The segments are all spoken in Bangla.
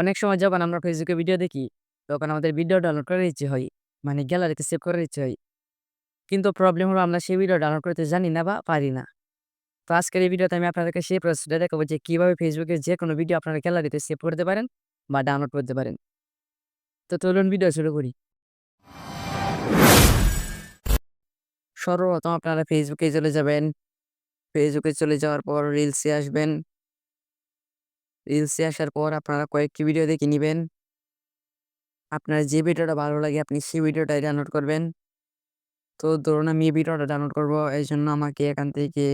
অনেক সময় যখন আমরা ফেসবুকে ভিডিও দেখি, তখন আমাদের ভিডিও ডাউনলোড করার ইচ্ছে হয়। মানে গ্যালারিতে সেভ করার ইচ্ছে হয়। কিন্তু প্রবলেম হলো আমরা সেই ভিডিও ডাউনলোড করতে জানি না বা পারি না। তো আজকের এই ভিডিওতে আমি আপনাদেরকে সেই প্রসেসটা দেখাবো যে কীভাবে ফেসবুকের যেকোনো ভিডিও আপনারা গ্যালারিতে সেভ করতে পারেন বা ডাউনলোড করতে পারেন। তো চলুন ভিডিও শুরু করি। সর্বপ্রথম আপনারা ফেসবুকে চলে যাবেন। ফেসবুকে চলে যাওয়ার পর রিলসে আসবেন। রিলসে আসার পর আপনারা কয়েকটি ভিডিও দেখে নেবেন আপনার যে ভিডিওটা ভালো লাগে আপনি সেই ভিডিওটাই ডাউনলোড করবেন। তো ধরুন আমি এই ভিডিওটা ডাউনলোড করব জন্য আমাকে এখান থেকে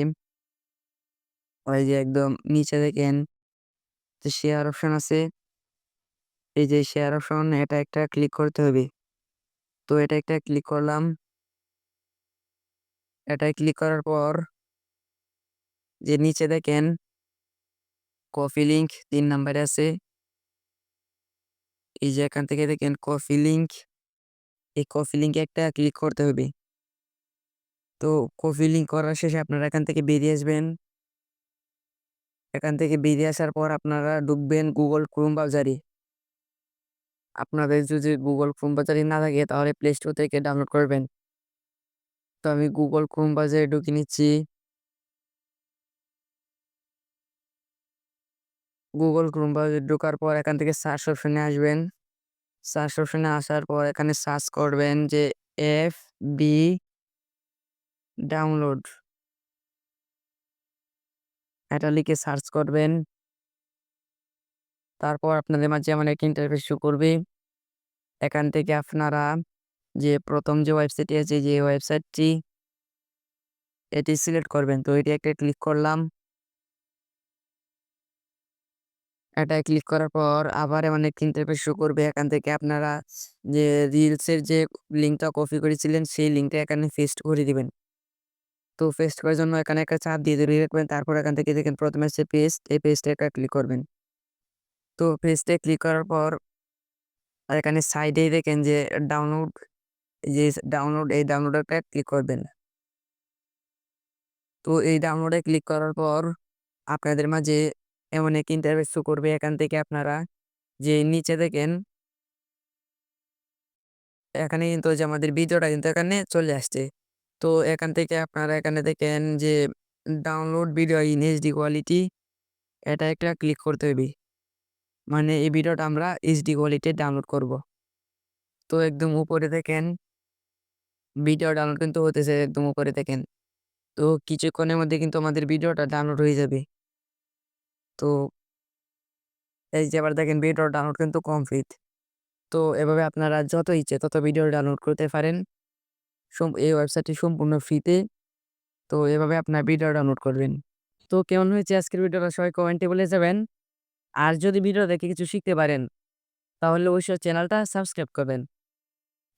ওই যে একদম নিচে দেখেন, যে শেয়ার অপশন আছে। এই যে শেয়ার অপশন এটা একটা ক্লিক করতে হবে। তো এটা একটা ক্লিক করলাম। এটায় ক্লিক করার পর, যে নিচে দেখেন কপি লিঙ্ক তিন নাম্বারে আছে। এই যে এখান থেকে দেখেন কপি লিঙ্ক এই কপি লিঙ্কে একটা ক্লিক করতে হবে। তো কপি লিঙ্ক করার শেষে আপনারা এখান থেকে বেরিয়ে আসবেন। এখান থেকে বেরিয়ে আসার পর আপনারা ঢুকবেন গুগল ক্রোম ব্রাউজারে। আপনাদের যদি গুগল ক্রোম ব্রাউজারে না থাকে তাহলে প্লে স্টোর থেকে ডাউনলোড করবেন। তো আমি গুগল ক্রোম ব্রাউজারে ঢুকে নিচ্ছি। গুগল ক্রোম ব্রাউজারে ঢোকার পর এখান থেকে সার্চ অপশনে আসবেন। সার্চ অপশনে আসার পর এখানে সার্চ করবেন যে এফ বি ডাউনলোড। এটা লিখে সার্চ করবেন। তারপর আপনাদের মাঝে আমার একটা ইন্টারফেস শো করবে। এখান থেকে আপনারা যে প্রথম যে ওয়েবসাইটটি আছে, যে ওয়েবসাইটটি এটি সিলেক্ট করবেন। তো এটি একটা ক্লিক করলাম। এটায় ক্লিক করার পর আবার এমন একটা ইন্টারফেস শো করবে। এখান থেকে আপনারা যে রিলসের যে লিঙ্কটা কপি করেছিলেন সেই লিঙ্কটা এখানে পেস্ট করে দিবেন। তো পেস্ট করার জন্য এখানে একটা চাপ দিয়ে ধরে রাখবেন। তারপর এখান থেকে দেখেন প্রথমে সে পেস্ট, এই পেস্টে একটা ক্লিক করবেন। তো পেস্টে ক্লিক করার পর এখানে সাইডেই দেখেন যে ডাউনলোড যে ডাউনলোড এই ডাউনলোডটা ক্লিক করবেন। তো এই ডাউনলোডে ক্লিক করার পর আপনাদের মাঝে এমন এক ইন্টারফেস শো করবে। এখান থেকে আপনারা যে নিচে দেখেন এখানে কিন্তু যে আমাদের ভিডিওটা কিন্তু এখানে চলে আসছে। তো এখান থেকে আপনারা এখানে দেখেন যে download video in HD quality এটা একটা ক্লিক করতে হবে। মানে এই ভিডিওটা আমরা এইচডি কোয়ালিটি ডাউনলোড করব। তো একদম উপরে দেখেন ভিডিও ডাউনলোড কিন্তু হতেছে একদম উপরে দেখেন। তো কিছুক্ষণের মধ্যে কিন্তু আমাদের ভিডিওটা ডাউনলোড হয়ে যাবে। তো এই যে আবার দেখেন ভিডিও ডাউনলোড কিন্তু কমপ্লিট। তো এভাবে আপনারা যত ইচ্ছে তত ভিডিও ডাউনলোড করতে পারেন। এই ওয়েবসাইটটি সম্পূর্ণ ফ্রিতে। তো এভাবে আপনার ভিডিও ডাউনলোড করবেন। তো কেমন হয়েছে আজকের ভিডিওটা সবাই কমেন্টে বলে যাবেন। আর যদি ভিডিও দেখে কিছু শিখতে পারেন তাহলে অবশ্যই চ্যানেলটা সাবস্ক্রাইব করবেন।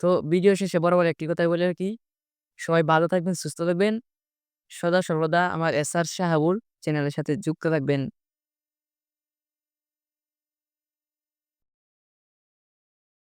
তো ভিডিও শেষে বরাবর একটি কথাই বলে রাখি, সবাই ভালো থাকবেন, সুস্থ থাকবেন। সদা সর্বদা আমার এসআর শাহাবুর চ্যানেলের সাথে যুক্ত থাকবেন।